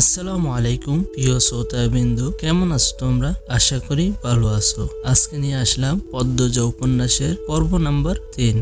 আসসালামু আলাইকুম, প্রিয় শ্রোতাবিন্দু কেমন আছো তোমরা? আশা করি ভালো আছো। আজকে নিয়ে আসলাম পদ্মজ উপন্যাসের পর্ব নাম্বার তিন।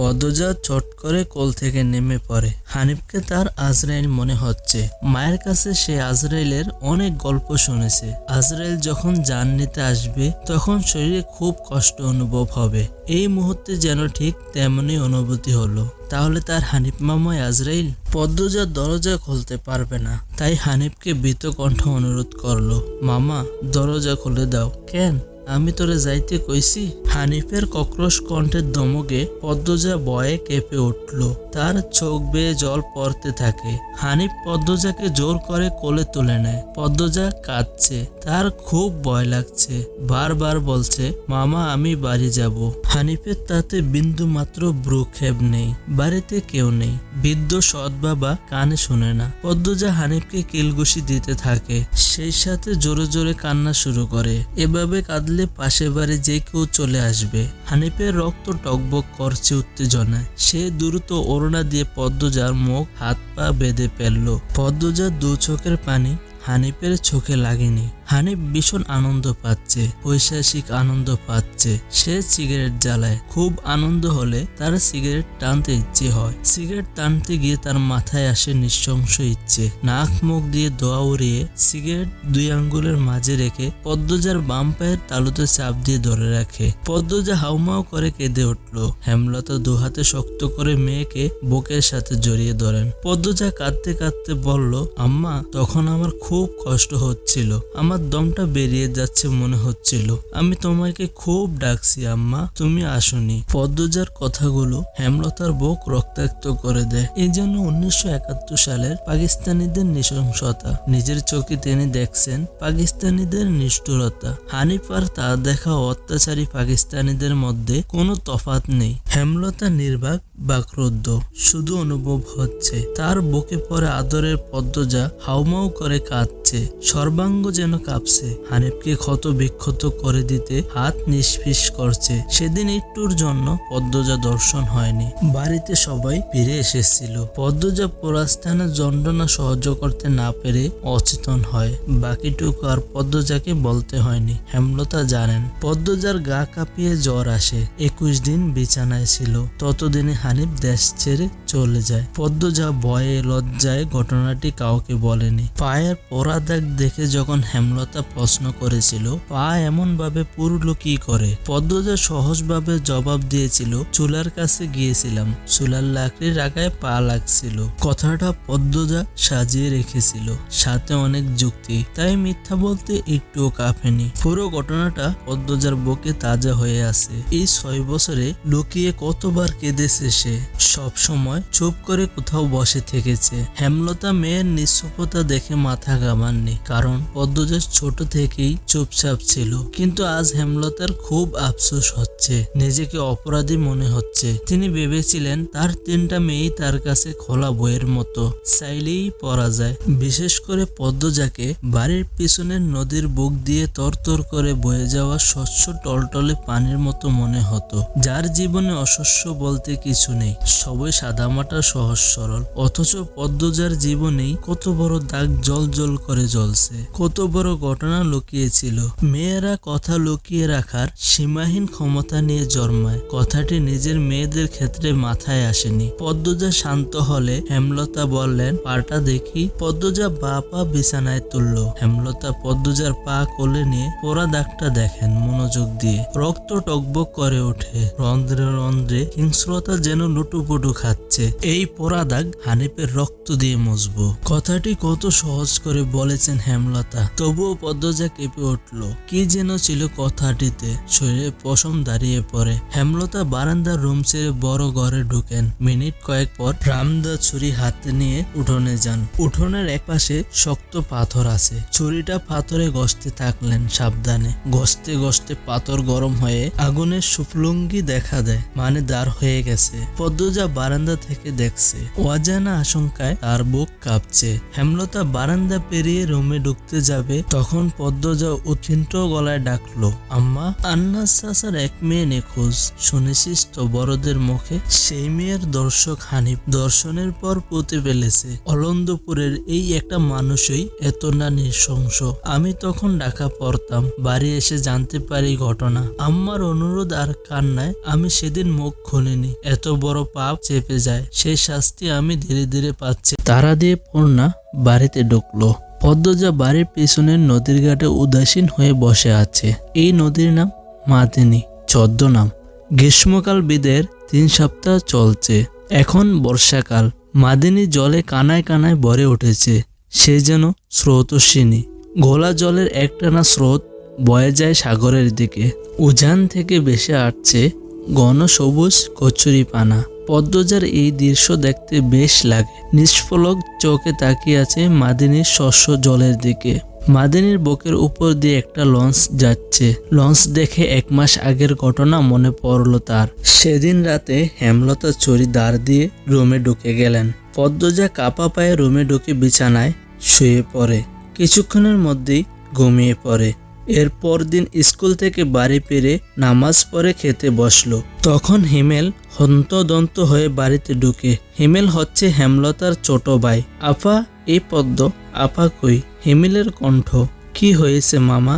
পদ্মজা চট করে কোল থেকে নেমে পড়ে। হানিফকে তার আজরাইল মনে হচ্ছে। মায়ের কাছে সে আজরাইলের অনেক গল্প শুনেছে। আজরাইল যখন জান নিতে আসবে, তখন শরীরে খুব কষ্ট অনুভব হবে। এই মুহূর্তে যেন ঠিক তেমনই অনুভূতি হলো। তাহলে তার হানিফ মামাই আজরাইল পদ্মজা দরজা খুলতে পারবে না। তাই হানিফকে ভীত কণ্ঠ অনুরোধ করল, মামা, দরজা খুলে দাও। কেন? আমি তোরে যাইতে কইছি, হানিফের কক্রোশ কণ্ঠের দমকে পদ্মজা বয়ে কেঁপে উঠল। তার চোখ বেয়ে জল পড়তে থাকে। হানিফ পদ্মজাকে জোর করে কোলে তুলে নেয়। পদ্মজা কাঁদছে। তার খুব ভয় লাগছে। বারবার বলছে, মামা, আমি বাড়ি যাব। হানিফের তাতে বিন্দু মাত্র ব্রুক্ষেপ নেই। বাড়িতে কেউ নেই। বৃদ্ধ সৎ বাবা কানে শুনে না। পদ্মজা হানিফকে কিলগুশি দিতে থাকে। সেই সাথে জোরে জোরে কান্না শুরু করে। এভাবে কাঁদলে পাশে বাড়ি যে কেউ চলে আসবে। হানিফের রক্ত টকবক করছে উত্তেজনায়। সে দ্রুত ওড়না দিয়ে পদ্মজার মুখ, হাত পা বেঁধে ফেলল। পদ্মজার দু চোখের পানি হানিফের চোখে লাগেনি। হানিফ ভীষণ আনন্দ পাচ্ছে, পৈশাসিক আনন্দ পাচ্ছে। সে সিগারেট জ্বালায়। খুব আনন্দ হলে তার সিগারেট টানতে ইচ্ছে হয়। সিগারেট টানতে গিয়ে তার মাথায় আসে নিঃশংস ইচ্ছে। নাক মুখ দিয়ে দোয়া উড়িয়ে সিগারেট দুই আঙ্গুলের মাঝে রেখে পদ্মজার বাম পায়ের তালুতে চাপ দিয়ে ধরে রাখে। পদ্মজা হাউমাউ করে কেঁদে উঠল। হেমলতা দু হাতে শক্ত করে মেয়েকে বুকের সাথে জড়িয়ে ধরেন। পদ্মজা কাঁদতে কাঁদতে বলল, আম্মা, তখন আমার খুব কষ্ট হচ্ছিল। আমার দমটা বেরিয়ে যাচ্ছে মনে হচ্ছিল। আমি তোমাকে খুব ডাকছি, আম্মা। তুমি আসনি। পদ্মজার কথাগুলো হেমলতার বুক রক্তাক্ত করে দেয়। এই জন্য উনিশশো সালের পাকিস্তানিদের নৃশংসতা। নিজের চোখে তিনি দেখছেন পাকিস্তানিদের নিষ্ঠুরতা। হানিফ আর তার দেখা অত্যাচারী পাকিস্তানিদের মধ্যে কোনো তফাত নেই। হেমলতা নির্বাক বা ক্রুদ্ধ শুধু অনুভব হচ্ছে, তার বুকে পরে আদরের পদ্মজা হাউমাউ করে কাঁদছে। সর্বাঙ্গ যেন কাঁপছে। হানিফকে ক্ষত বিক্ষত করে দিতে হাত নিষ্পিস করছে। সেদিন একটুর জন্য পদ্মজা দর্শন হয়নি। বাড়িতে সবাই ফিরে এসেছিল। পদ্মজা পরাস্থানে যন্ত্রণা সহ্য করতে না পেরে অচেতন হয়। বাকিটুকু আর পদ্মজাকে বলতে হয়নি। হেমলতা জানেন, পদ্মজার গা কাঁপিয়ে জ্বর আসে। একুশ দিন বিছানায় ছিল। ততদিনে হানিফ দেশ ছেড়ে চলে যায়। পদ্মজা ভয়ে লজ্জায় ঘটনাটি কাউকে বলেনি। পায়ের পোড়া দাগ দেখে যখন হেমলতা প্রশ্ন করেছিল, পা এমন ভাবে পুরলো কি করে? পদ্মজা সহজভাবে জবাব দিয়েছিল, চুলার কাছে গিয়েছিলাম। চুলার লাকড়ির আগায় পা লাগছিল। কথাটা পদ্মজা সাজিয়ে রেখেছিল। সাথে অনেক যুক্তি, তাই মিথ্যা বলতে একটুও কাঁপেনি। পুরো ঘটনাটা পদ্মজার বুকে তাজা হয়ে আছে। এই ছয় বছরে লুকিয়ে কতবার কেঁদেছে সে? সব সময় চুপ করে কোথাও বসে থেকেছে। হেমলতা মেয়ের নিঃস্বতা দেখে মাথা ঘামাননি, কারণ পদ্মজা ছোট থেকেই চুপচাপ ছিল। কিন্তু আজ হেমলতার খুব আফসোস হচ্ছে, নিজেকে অপরাধী মনে হচ্ছে। তিনি ভেবেছিলেন, তার তিনটা মেয়েই তার কাছে খোলা বইয়ের মতো। চাইলেই পরা যায়। বিশেষ করে পদ্মজাকে বাড়ির পিছনের নদীর বুক দিয়ে তরতর করে বয়ে যাওয়া স্বচ্ছ টলটলে পানির মতো মনে হতো, যার জীবনে অশস্য বলতে কিছু নেই। সবই সাদামাটা সহজ সরল। অথচ পদ্মজার জীবনেই কত বড় দাগ জল জল করে জ্বলছে। কত বড় ঘটনা লুকিয়েছিল। মেয়েরা কথা লুকিয়ে রাখার সীমাহীন ক্ষমতা নিয়ে জন্মায়। কথাটি নিজের মেয়েদের ক্ষেত্রে মাথায় আসেনি। পদ্মজা শান্ত হলে হেমলতা বললেন, পাটা দেখি। পদ্মজা বা পা বিছানায় তুলল। হেমলতা পদ্মজার পা কোলে নিয়ে পোড়া দাগটা দেখেন মনোযোগ দিয়ে। রক্ত টকবক করে ওঠে। রন্ধ্রে রন্ধ্রে হিংস্রতা যেন লুটুপুটু খাচ্ছে। এই পোড়া দাগ হানিফের রক্ত দিয়ে মুছবো কথাটি কত সহজ করে বলেছেন হেমলতা। তবুও পদ্মজা কেঁপে উঠল। কি যেন ছিল কথাটিতে, শরীরে পশম দাঁড়িয়ে পড়ে। হেমলতা বারান্দার রুম ছেড়ে বড় ঘরে ঢুকেন। মিনিট কয়েক পর রামদা ছুরি হাতে নিয়ে উঠোনে যান। উঠোনের একপাশে শক্ত পাথর আছে। ছুরিটা পাথরে গসতে থাকলেন সাবধানে। গসতে গসতে পাথর গরম হয়ে আগুনের সুফলুঙ্গি দেখা দেয় মানে দাঁড় হয়ে গেছে। পদ্মজা বারান্দা থেকে দেখছে। অজানা আশঙ্কায় তার বুক কাঁপছে। হেমলতা বারান্দা পেরিয়ে রুমে ঢুকতে যাবে, তখন পদ্মজা উৎকৃষ্ট গলায় ডাকলো, আম্মা আন্নাস চাচার এক মেয়ে নিখোঁজ। শুনেছিস তো বড়দের মুখে, সেই মেয়ের দর্শক হানিফ। দর্শনের পর পুঁতে ফেলেছে অলন্দপুরের এই একটা মানুষই এত না নৃশংস। আমি তখন ডাকা পড়তাম, বাড়ি এসে জানতে পারি ঘটনা। আম্মার অনুরোধ আর কান্নায় আমি সেদিন মুখ খুলিনি। এত বড় পাপ চেপে যায়। সেই শাস্তি আমি ধীরে ধীরে পাচ্ছি। তারা দিয়ে পূর্ণা বাড়িতে ঢুকলো। পদ্মজা বাড়ির পেছনের নদীর ঘাটে উদাসীন হয়ে বসে আছে। এই নদীর নাম মাদিনী চোদ্দ নাম। গ্রীষ্মকাল বিদের তিন সপ্তাহ চলছে। এখন বর্ষাকাল। মাদিনী জলে কানায় কানায় ভরে উঠেছে। সে যেন স্রোতস্বিনী। ঘোলা জলের একটানা স্রোত বয়ে যায় সাগরের দিকে। উজান থেকে ভেসে আসছে ঘন সবুজ কচুরি পানা পদ্মজার এই দৃশ্য দেখতে বেশ লাগে। নিষ্ফলক চোখে তাকিয়ে আছে মাদিনীর শস্য জলের দিকে। মাদিনীর বুকের উপর দিয়ে একটা লঞ্চ যাচ্ছে। লঞ্চ দেখে এক মাস আগের ঘটনা মনে পড়ল তার। সেদিন রাতে হেমলতা চুরি দাঁড় দিয়ে রুমে ঢুকে গেলেন। পদ্মজা কাপা পায়ে রুমে ঢুকে বিছানায় শুয়ে পড়ে। কিছুক্ষণের মধ্যেই ঘুমিয়ে পড়ে। এরপর দিন স্কুল থেকে বাড়ি ফিরে নামাজ পড়ে খেতে বসল। তখন হিমেল হন্তদন্ত হয়ে বাড়িতে ঢুকে। হিমেল হচ্ছে হেমলতার ছোট ভাই। আফা এই পদ্ম, আপা কই? হিমেলের কণ্ঠ, কি হয়েছে মামা?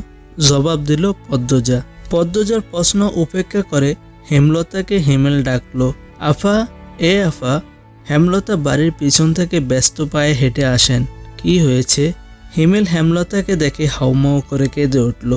জবাব দিল পদ্মজা। পদ্মজার প্রশ্ন উপেক্ষা করে হেমলতাকে হিমেল ডাকলো আফা এ আফা হেমলতা বাড়ির পিছন থেকে ব্যস্ত পায়ে হেঁটে আসেন, কি হয়েছে? হিমেল হেমলতাকে দেখে হাউমাউ করে কেঁদে উঠল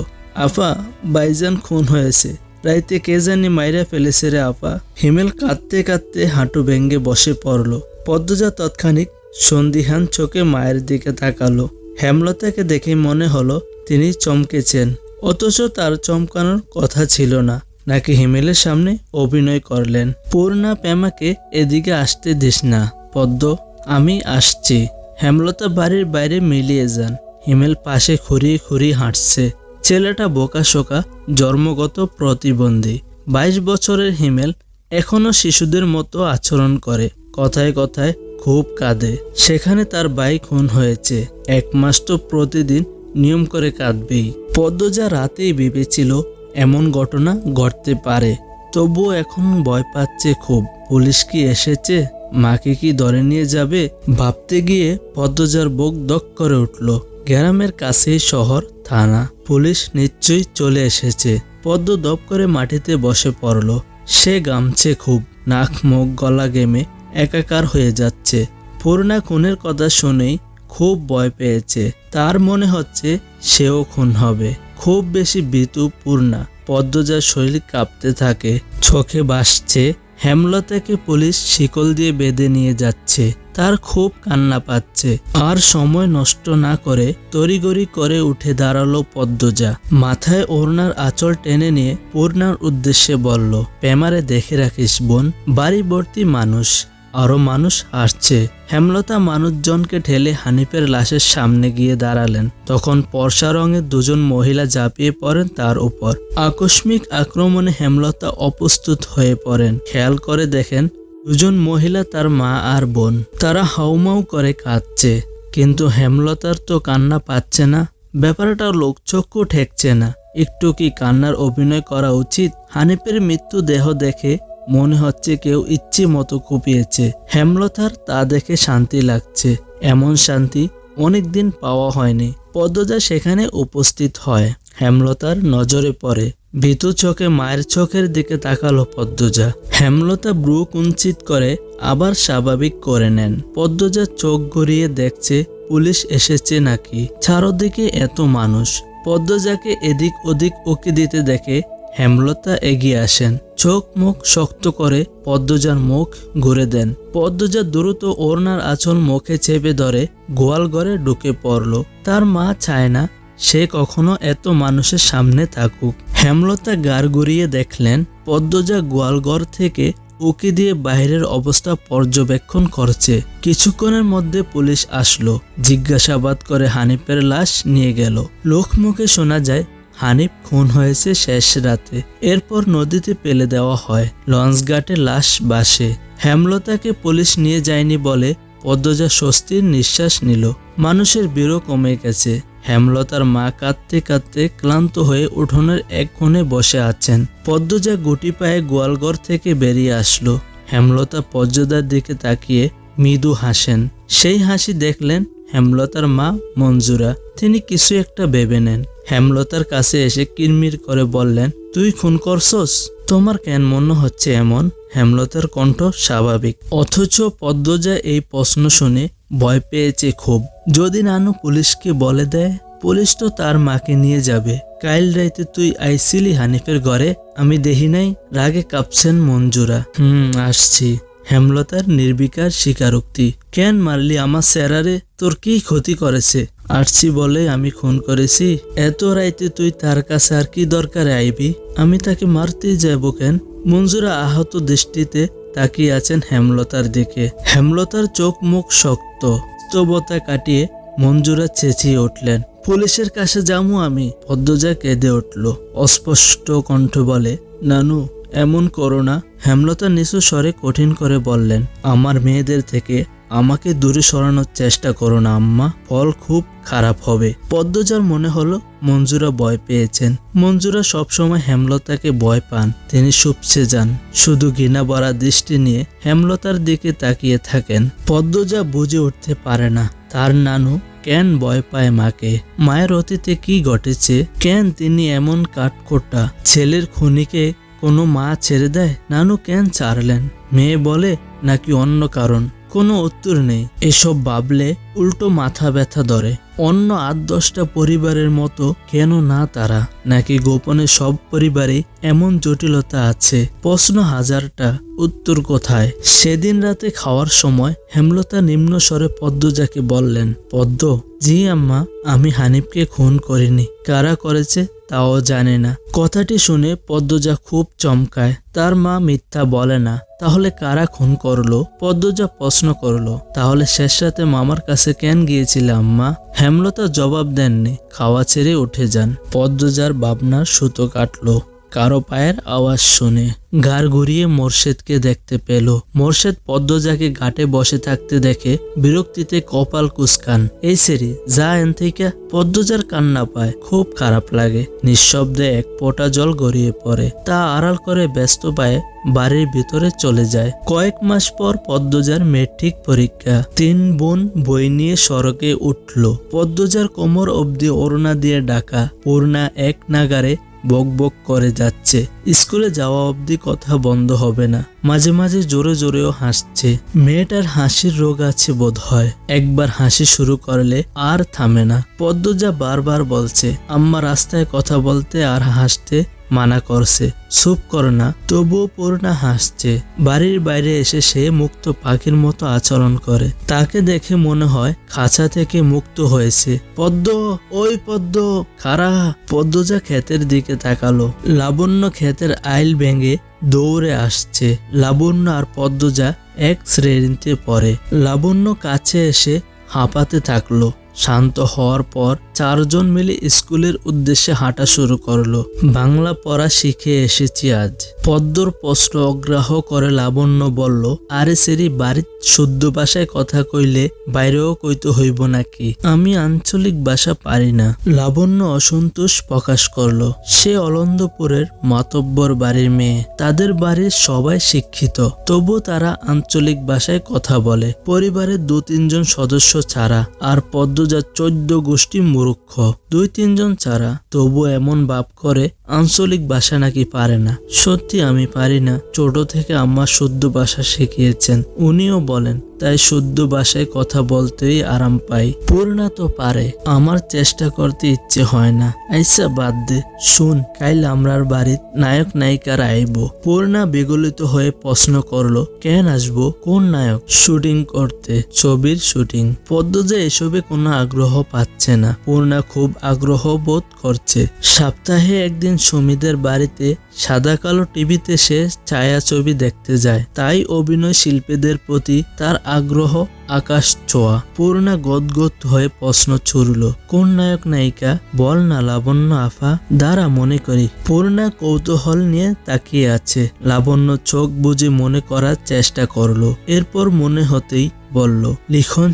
আফা বাইজান খুন হয়েছে। রাইতে কে জানি মাইরা ফেলেছে রে আপা। হিমেল কাঁদতে কাঁদতে হাঁটু ভেঙ্গে বসে পড়ল। পদ্মজা তৎক্ষণিক সন্দিহান চোখে মায়ের দিকে তাকালো। হেমলতাকে দেখে মনে হলো তিনি চমকেছেন, অথচ তার চমকানোর কথা ছিল না, নাকি হিমেলের সামনে অভিনয় করলেন। পূর্ণা প্যামাকে এদিকে আসতে দিস না। পদ্ম, আমি আসছি। হেমলতা বাড়ির বাইরে মিলিয়ে যান। হিমেল পাশে খুঁড়িয়ে খুঁড়িয়ে হাঁটছে। ছেলেটা বোকা শোকা, জন্মগত প্রতিবন্ধী। বাইশ বছরের হিমেল এখনও শিশুদের মতো আচরণ করে, কথায় কথায় খুব কাঁদে। সেখানে তার ভাই খুন হয়েছে। এক মাস তো প্রতিদিন নিয়ম করে কাঁদবেই। পদ্মজা রাতেই ভেবেছিল এমন ঘটনা ঘটতে পারে। তবুও এখন ভয় পাচ্ছে খুব। পুলিশ কি এসেছে? মাকে কি ধরে নিয়ে যাবে ভাবতে গিয়ে পদ্মজার বুক দক করে উঠল। গ্রামের কাছেই শহর, থানা, পুলিশ নিশ্চয়ই চলে এসেছে। পদ্ম দপ করে মাটিতে বসে পড়ল। সে গামছে খুব, নাক, মুখ, গলা গেমে একাকার হয়ে যাচ্ছে। পূর্ণা খুনের কথা শুনেই খুব ভয় পেয়েছে। তার মনে হচ্ছে সেও খুন হবে। খুব বেশি ভীতু পূর্ণা পদ্মজার শরীর কাঁপতে থাকে, চোখে বাসছে হেমলতাকে পুলিশ শিকল দিয়ে বেঁধে নিয়ে যাচ্ছে। তার খুব কান্না পাচ্ছে। আর সময় নষ্ট না করে তড়িগড়ি করে উঠে দাঁড়াল পদ্মজা। মাথায় ওড়নার আঁচল টেনে নিয়ে পূর্ণার উদ্দেশ্যে বলল প্যামারে দেখে রাখিস বোন বাড়ি ভর্তি মানুষ। আরও মানুষ আসছে। হেমলতা মানুষজনকে ঠেলে হানিফের লাশের সামনে গিয়ে দাঁড়ালেন। তখন পর্ষা রঙের দুজন মহিলা ঝাঁপিয়ে পড়েন তার উপর। আকস্মিক আক্রমণে হেমলতা অপ্রস্তুত হয়ে পড়েন। খেয়াল করে দেখেন, দুজন মহিলা তার মা আর বোন। তারা হাউমাউ করে কাঁদছে। কিন্তু হেমলতার তো কান্না পাচ্ছে না। ব্যাপারটা লোকচক্ষু ঠেকছে না। একটু কি কান্নার অভিনয় করা উচিত? হানিফের মৃত্যু দেহ দেখে মনে হচ্ছে কেউ ইচ্ছে মতো কুপিয়েছে। হেমলতার তা দেখে শান্তি লাগছে। এমন শান্তি অনেকদিন পাওয়া হয়নি। পদ্মজা সেখানে উপস্থিত হয়। হেমলতার নজরে পড়ে। ভীতু চোখে মায়ের চোখের দিকে তাকালো পদ্মজা। হেমলতা ব্রু কুঞ্চিত করে আবার স্বাভাবিক করে নেন। পদ্মজা চোখ গড়িয়ে দেখছে, পুলিশ এসেছে নাকি? চারদিকে এত মানুষ। পদ্মজাকে এদিক ওদিক উকি দিতে দেখে হেমলতা এগিয়ে আসেন। চোখ মুখ শক্ত করে পদ্মজার মুখ ঘুরে দেন। পদ্মজা দ্রুত ওড়নার আঁচল মুখে চেপে ধরে গোয়াল ঘরে ঢুকে পড়ল। তার মা চায় না সে কখনো এত মানুষের সামনে থাকুক। হেমলতা গার গড়িয়ে দেখলেন, পদ্মজা গোয়ালঘর থেকে উকি দিয়ে বাইরের অবস্থা পর্যবেক্ষণ করছে। কিছুক্ষণের মধ্যে পুলিশ আসলো, জিজ্ঞাসাবাদ করে হানিফের লাশ নিয়ে গেল। লোক মুখে শোনা যায় হানিফ খুন হয়েছে শেষ রাতে। এরপর নদীতে পেলে দেওয়া হয়। লঞ্চ ঘাটে লাশ বাসে। হেমলতাকে পুলিশ নিয়ে যায়নি বলে পদ্মজা স্বস্তির নিঃশ্বাস নিল। মানুষের ভিড়ও কমে গেছে। হেমলতার মা কাঁদতে কাঁদতে ক্লান্ত হয়ে উঠোনের এক কোণে বসে আছেন। পদ্মজা গুটি পায়ে গোয়ালঘর থেকে বেরিয়ে আসলো। হেমলতা পদ্মজার দিকে তাকিয়ে মৃদু হাসেন। সেই হাসি দেখলেন হেমলতার মা মঞ্জুরা, তিনি কিছু একটা ভেবে নেন। হেমলতার কাছে এসে কিরমির করে বললেন, তুই খুন করছস? তোমার কেন মনে হচ্ছে এমন? হেমলতার কণ্ঠ স্বাভাবিক। অথচ পদ্মজা এই প্রশ্ন শুনে ভয় পেয়েছে খুব। যদি নানু পুলিশকে বলে দেয়, পুলিশ তো তার মাকে নিয়ে যাবে। কাইল রাইতে তুই আইসিলি হানিফের ঘরে, আমি দেখি নাই, রাগে কাঁপছেন মঞ্জুরা। হুম, আসছি। হেমলতার নির্বিকার স্বীকারোক্তি। কেন মারলি আমার স্যারারে? তোর কি ক্ষতি করেছে? আসছি বলে, আমি খুন করেছি। এত রাইতে তুই তার কাছে আর কি দরকারে আইবি? আমি তাকে মারতেই যাব কেন? মঞ্জুরা আহত দৃষ্টিতে তাকিয়ে আছেন হেমলতার দিকে। হেমলতার চোখ মুখ শক্ত। স্তবতা কাটিয়ে মঞ্জুরা চেঁচিয়ে উঠলেন, পুলিশের কাছে যামু আমি। পদ্মজা কেঁদে উঠল। অস্পষ্ট কণ্ঠ বলে, নানু এমন করো না। হেমলতা নিচু স্বরে কঠিন করে বললেন, আমার মেয়েদের থেকে আমাকে দূরে সরানোর চেষ্টা করো না, আম্মা। ফল খুব খারাপ হবে। পদ্মজার মনে হলো, মঞ্জুরা ভয় পেয়েছেন। মঞ্জুরা সবসময় হেমলতাকে ভয় পান। তিনি সুপছে যান। শুধু ঘৃণা ভরা দৃষ্টি নিয়ে হেমলতার দিকে তাকিয়ে থাকেন। পদ্মজা বুঝে উঠতে পারে না, তার নানু কেন ভয় পায় মাকে? মায়ের অতীতে কি ঘটেছে? কেন তিনি এমন কাঠখোট্টা ছেলের খুনিকে কোনো মা ছেড়ে দেয়? নানু কেন ছাড়লেন? মেয়ে বলে, নাকি অন্য কারণ? কোনো উত্তর নেই। এসব ভাবলে উল্টো মাথা ব্যথা ধরে। অন্য আট দশটা পরিবারের মতো কেন না তারা? নাকি গোপনে সব পরিবারে এমন জটিলতা আছে? প্রশ্ন হাজারটা। উত্তর কোথায়? সেদিন রাতে খাওয়ার সময় হেমলতা নিম্ন স্বরে পদ্মজাকে বললেন, পদ্ম, জি আম্মা, আমি হানিফকে খুন করিনি। কারা করেছে তাও জানে না। কথাটি শুনে পদ্মজা খুব চমকায়। তার মা মিথ্যা বলে না। তাহলে কারা খুন করল? পদ্মজা প্রশ্ন করল, তাহলে শেষ রাতে মামার কাছে কেন গিয়েছিলাম মা হেমলতা জবাব দেননি, খাওয়া ছেড়ে উঠে যান। পদ্মজার ভাবনার সুতো কাটলো। কারও পায়ের আওয়াজ শুনে ঘাড় ঘুরিয়ে মোর্শেদকে দেখতে পেল। মোর্শেদ পদ্মজাকে ঘাটে বসে থাকতে দেখে বিরক্তিতে কপাল কুসকান এই সেরি যা এন থেকে পদ্মজার কান্না পায়, খুব খারাপ লাগে। নিঃশব্দে এক পোটা জল গড়িয়ে পড়ে। তা আড়াল করে ব্যস্ত পায়ে বাড়ির ভিতরে চলে যায়। কয়েক মাস পর পদ্মজার মেট্রিক পরীক্ষা। তিন বোন বই নিয়ে সড়কে উঠল। পদ্মজার কোমর অবধি অরুণা দিয়ে ডাকা পূর্ণা এক নাগারে বক বক করে যাচ্ছে। স্কুলে যাওয়া অবধি কথা বন্ধ হবে না। মাঝে মাঝে জোরে জোরেও হাসছে। মেয়েটার হাসির রোগ আছে বোধ হয় একবার হাসি শুরু করলে আর থামে না। পদ্মজা বারবার বলছে, আম্মা রাস্তায় কথা বলতে আর হাসতে মানা করছে। চুপ কর না, তবুও পূর্ণা হাসছে। বাড়ির বাইরে এসে সে মুক্ত পাখির মতো আচরণ করে। তাকে দেখে মনে হয় খাঁচা থেকে মুক্ত হয়েছে। পদ্ম, ওই পদ্ম খারা পদ্মজা ক্ষেতের দিকে তাকালো। লাবণ্য ক্ষেতের আইল ভেঙে দৌড়ে আসছে। লাবণ্য আর পদ্মজা এক শ্রেণীতে পড়ে। লাবণ্য কাছে এসে হাঁপাতে থাকল। শান্ত হওয়ার পর চারজন মিলে স্কুলের উদ্দেশ্যে হাঁটা শুরু করল। বাংলা পড়া শিখে এসেছি আজ। পদ্মর প্রশ্ন অগ্রাহ করে লাবণ্য বলল, আরে সেরি, বাড়ির শুদ্ধ ভাষায় কথা কইলে বাইরেও কইতে হইব নাকি? আমি আঞ্চলিক ভাষা পারি না। লাবণ্য অসন্তোষ প্রকাশ করল, সে অলন্দপুরের মাতব্বর বাড়ির মেয়ে। তাদের বাড়ির সবাই শিক্ষিত। তবু তারা আঞ্চলিক ভাষায় কথা বলে। পরিবারের দু তিনজন সদস্য ছাড়া আর পদ্মজা চোদ্দ গোষ্ঠী মূর্খ। দুই তিনজন ছাড়া। তবু এমন বাপ করে আঞ্চলিক ভাষা নাকি পারে না। সত্যি আমি পারি না। ছোট থেকে আম্মা শুদ্ধ ভাষা শিখিয়েছেন। উনিও বলেন, তাই শুদ্ধ ভাষায় কথা বলতেই আরাম পাই। পূর্ণা তো পারে, আমার চেষ্টা করতে ইচ্ছে হয় না। আইসা বাদ দে, শুন কাইল আমরার বাড়িত নায়ক নায়িকার আইব। পূর্ণা বিগলিত হয়ে প্রশ্ন করল, কেন আসব? কোন নায়ক? শুটিং করতে, ছবির শুটিং। পদ্ম যে এসবে কোনো আগ্রহ পাচ্ছে না। পূর্ণা খুব আগ্রহ বোধ করছে। সপ্তাহে একদিন সুমিদের বাড়িতে সাদা কালো টিভিতে সে ছায়াছবি দেখতে যায়। তাই অভিনয় শিল্পীদের প্রতি তার আগ্রহ আকাশ ছোঁয়া। পূর্ণা গদগদ হয়ে প্রশ্ন ছুড়ল, কোন নায়ক নায়িকা? বল না লাবণ্য আফা। দ্বারা মনে করি। পূর্ণা কৌতূহল নিয়ে তাকিয়ে আছে। লাবণ্য চোখ বুঝে মনে করার চেষ্টা করল, এরপর মনে হতেই বলল, লিখন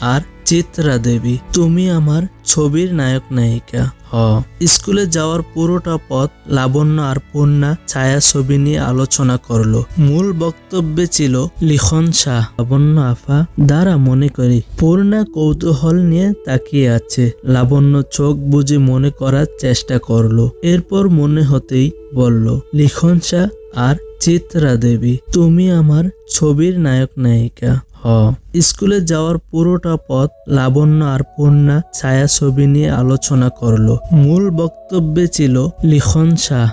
আর চিত্রা দেবী, তুমি আমার ছবির নায়ক নায়িকা। হ। স্কুলে যাওয়ার পুরোটা পথ লাবণ্য আর পূর্ণা ছায়াছবি নিয়ে আলোচনা করল। মূল বক্তব্যে ছিল, লিখন শাহ, লাবণ্য আফা, দ্বারা মনে করি, পূর্ণা কৌতূহল নিয়ে তাকিয়ে আছে। লাবণ্য চোখ বুঝে মনে করার চেষ্টা করল। এরপর মনে হতেই বলল, লিখন শাহ, আর চিত্রা দেবী তুমি আমার ছবির নায়ক নায়িকা। হ স্কুলে যাওয়ার পুরোটা পথ লাবণ্য আর পূর্ণা ছায়া ছবি নিয়ে আলোচনা করল। মূল বক্তব্যে ছিল লিখন শাহ।